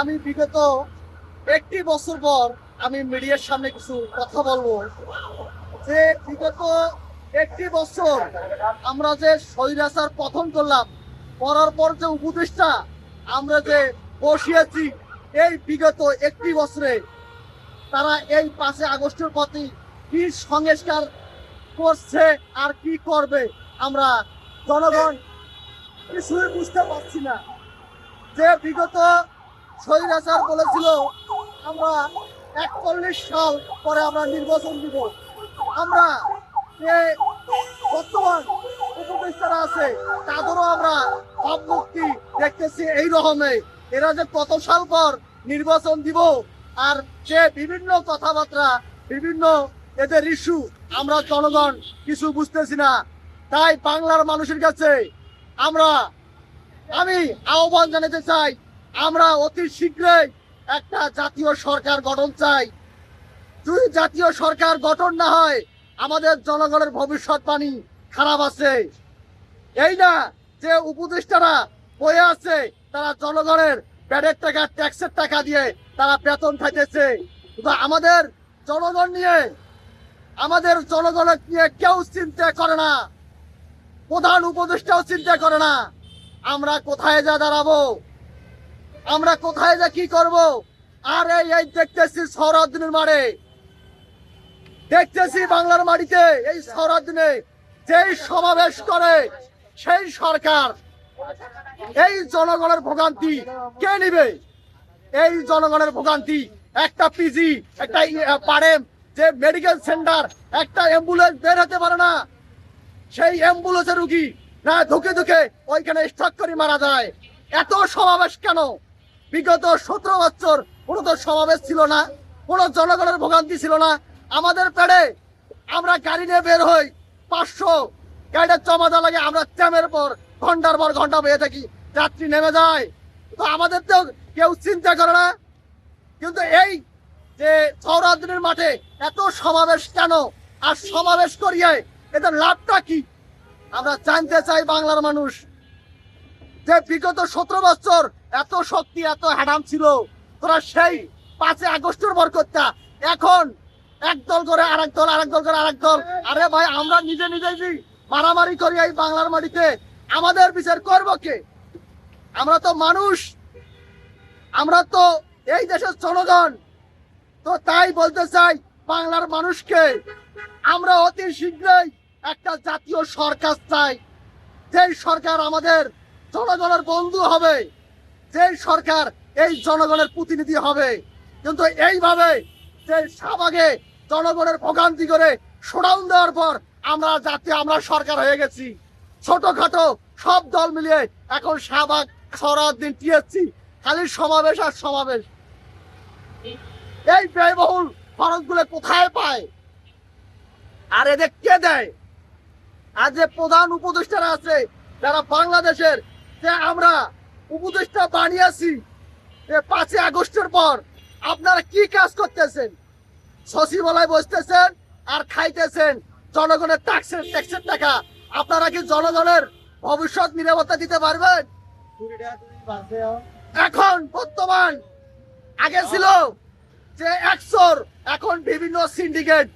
আমি বিগত একটি বছর পর আমি মিডিয়ার সামনে কিছু কথা বলব। যে বিগত একটি বছর আমরা যে স্বৈরাচার পতন করলাম, করার পর যে উপদেষ্টা আমরা যে বসিয়েছি, এই বিগত একটি বছরে তারা এই পাঁচে আগস্টের প্রতি কি সংস্কার করছে আর কি করবে আমরা জনগণ কিছুই বুঝতে পারছি না। যে বিগত স্বৈরাচার বলেছিল, আমরা একচল্লিশ সাল পরে আমরা নির্বাচন দিব। আমরা যে বর্তমান উপদেষ্টারা আছে, তাদেরও আমরা ভাবমুক্তি দেখতেছি এই রকমে। এরা যে কত সাল পর নির্বাচন দিব আর যে বিভিন্ন কথাবার্তা, বিভিন্ন এদের ইস্যু আমরা জনগণ কিছু বুঝতেছি না। তাই বাংলার মানুষের কাছে আমরা, আমি আহ্বান জানাতে চাই আমরা অতি শীঘ্রই একটা জাতীয় সরকার গঠন চাই। যদি জাতীয় সরকার গঠন না হয়, আমাদের জনগণের ভবিষ্যৎবাণী খারাপ আছে। এই না যে উপদেষ্টারা বয়ে আছে, তারা জনগণের প্যাডের টাকা, ট্যাক্সের টাকা দিয়ে তারা বেতন খাইতেছে কিন্তু আমাদের জনগণ নিয়ে, আমাদের জনগণের নিয়ে কেউ চিন্তা করে না। প্রধান উপদেষ্টাও চিন্তা করে না। আমরা কোথায় যা দাঁড়াবো? আমরা কোথায় যা কি করব? আর এই এই দেখতেছি সৌরাদিনের মারে দেখতেছি বাংলার মাটিতে এই সৌরাদিনে যেই সমাবেশ করে সেই সরকার, এই জনগণের ভোগান্তি কে নিবে? এই জনগণের ভোগান্তি, একটা পিজি একটা পারেম যে মেডিকেল সেন্টার একটা অ্যাম্বুলেন্স বের হতে পারে না। সেই অ্যাম্বুলেন্সের রুগী না ধুকে ধুকে ওইখানে স্ট্রক করে মারা যায়। এত সমাবেশ কেন? বিগত সতেরো বছর কোনো তো সমাবেশ ছিল না, কোনো জনগণের ভোগান্তি ছিল না। আমাদের পেড়ে আমরা গাড়ি নিয়ে বের হই, পাঁচশো গাড়িটা জমা দেওয়া লাগে আমরা চ্যামের পর ঘণ্টার পর ঘণ্টা বেয়ে থাকি, যাত্রী নেমে যায়। তো আমাদের তো কেউ চিন্তা করে না। কিন্তু এই যে সৌরাদিনের মাঠে এত সমাবেশ কেন? আর সমাবেশ করিয়ে এদের লাভটা কি? আমরা জানতে চাই বাংলার মানুষ। যে বিগত সতেরো বছর এত শক্তি, এত হ্যাডাম ছিল। তোরা সেই পাঁচে আগস্টের বরকতটা এখন এক দল করে আরেক দল আরেক দল করে আরেক দল। আরে ভাই, আমরা নিজে নিজেই মারামারি করি এই বাংলার মাটিতে, আমাদের বিচার করব কে? আমরা তো মানুষ। আমরা তো এই দেশের জনগণ। তো তাই বলতে চাই বাংলার মানুষকে, আমরা অতি শীঘ্রই একটা জাতীয় সরকার চাই। যেই সরকার আমাদের জনগণের বন্ধু হবে। যেই সরকার এই জনগণের প্রতিনিধি হবে, কিন্তু এইভাবে যে শাহবাগে জনগণের ভোগান্তি করে শোডাউন দেওয়ার পর আমরা জাতীয় আমরা সরকার হয়ে গেছি। ছোটখাটো সব দল মিলিয়ে এখন শাহবাগ সরাদ্দিন টিএসছি খালি সমাবেশ আর সমাবেশ। এই ব্যয়বহুল খরচগুলো কোথায় পায়? আর এদের কে দেয়? আর যে প্রধান উপদেষ্টারা আছে, যারা বাংলাদেশের, যে আমরা উপদেষ্টা বানিয়েছি। পাঁচই আগস্টের পর আপনারা কি কাজ করতেছেন? সচিবালয় বসতেছেন আর খাইতেছেন। জনগণের ট্যাক্সের ট্যাক্সের টাকা। আপনারা কি জনগণের ভবিষ্যৎ নিরাপত্তা দিতে পারবেন? এখন বর্তমান আগে ছিল যে একশোর, এখন বিভিন্ন সিন্ডিকেট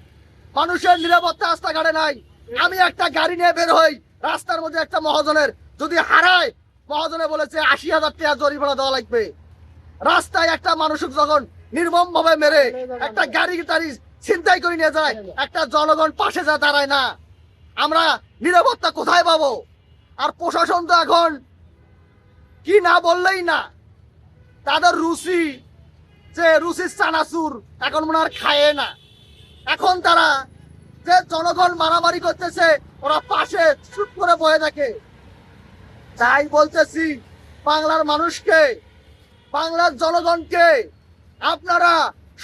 মানুষের নিরাপত্তা রাস্তাঘাটে নাই। আমি একটা গাড়ি নিয়ে বের হই, রাস্তার মধ্যে একটা মহাজনের। যদি হারায় মহাজনে বলেছে, আশি হাজার টাকা জরিমানা দেওয়া লাগবে। রাস্তায় একটা মানুষক যখন নির্মম ভাবে মেরে একটা গাড়ি টাড়ি ছিনতাই করে নিয়ে যায়, একটা জনগণ পাশে যা দাঁড়ায় না। আমরা নিরাপত্তা কোথায় পাবো? আর প্রশাসন তো এখন কি না বললেই না। তাদের রুচি, যে রুচির চানাচুর, এখন মনে আর খায় না। এখন তারা যে জনগণ মারামারি করতেছে, ওরা পাশে চুপ করে বয়ে থাকে। তাই বলতেছি, বাংলার মানুষকে, বাংলার জনগণকে আপনারা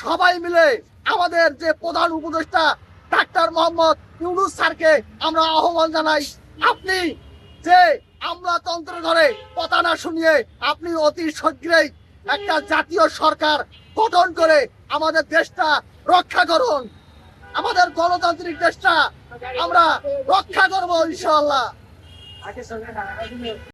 সবাই মিলে আমাদের যে প্রধান উপদেষ্টা ডাক্তার মোহাম্মদ ইউনুস স্যারকে আমরা আহ্বান জানাই, আপনি যে আমলাতন্ত্র ধরে কথা না শুনিয়ে আপনি অতি শীঘ্রই একটা জাতীয় সরকার গঠন করে আমাদের দেশটা রক্ষা করুন। আমাদের গণতান্ত্রিক দেশটা আমরা রক্ষা করব ইনশাল্লাহ I just 兄弟